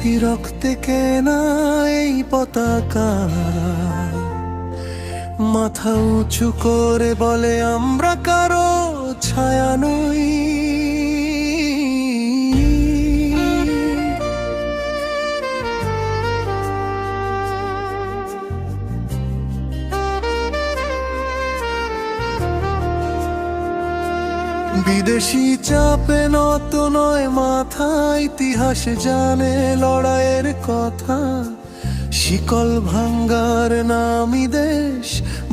মাটি রক্তে কেনা এই পতাকা। মাথা উঁচু করে বলে আমরা কারও বিদেশি চাপে নত নয়, মাথা ইতিহাস জানে লড়াইয়ের কথা। শিকল ভাঙ্গার নামি দেশ,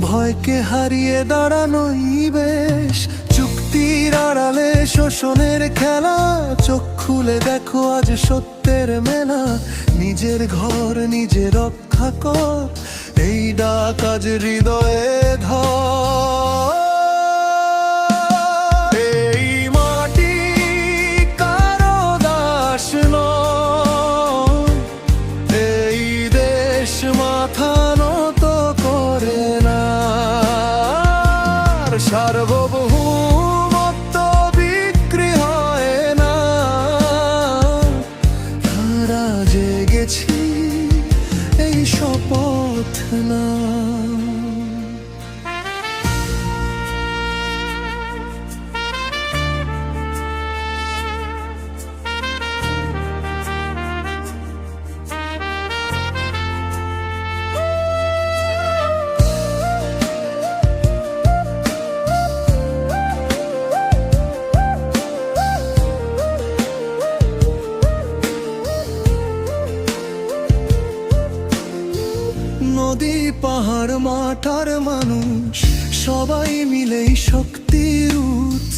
ভয়কে হারিয়ে দাঁড়ানোই বেশ। চুক্তির আড়ালে শোষণের খেলা, চোখ খুলে দেখো আজ সত্যের মেলা। নিজের ঘর নিজে রক্ষা কর, এই ডাক আজ হৃদয়ে ধর। আর নদী, পাহাড়, মাঠার মানুষ, সবাই মিলেই শক্তির উৎস।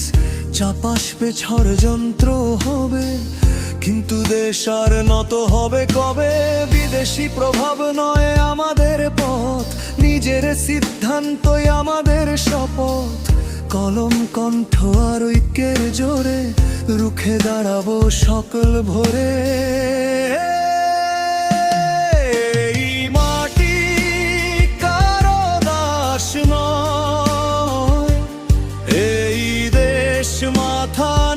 চাপাসবে ষড়যন্ত্র হবে, কিন্তু দেশ আর নত হবে কবে? বিদেশি প্রভাব নয় আমাদের পথ, নিজের সিদ্ধান্তই আমাদের শপথ। কলম কণ্ঠ আর ঐক্যের জোরে, রুখে দাঁড়াবো সকল ভোরে। মাথা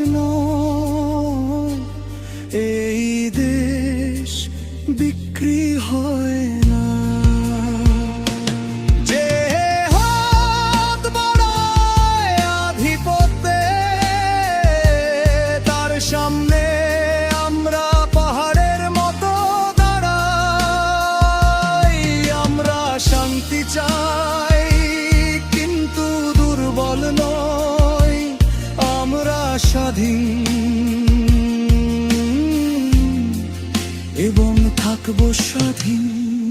নয় এই দেশ বিক্রি হয় না। যে হাত বাড়ায় আধিপত্যে, তার সামনে আমরা পাহাড়ের মতো দাঁড়াই। আমরা শান্তি চাই। থাকব স্বাধীন।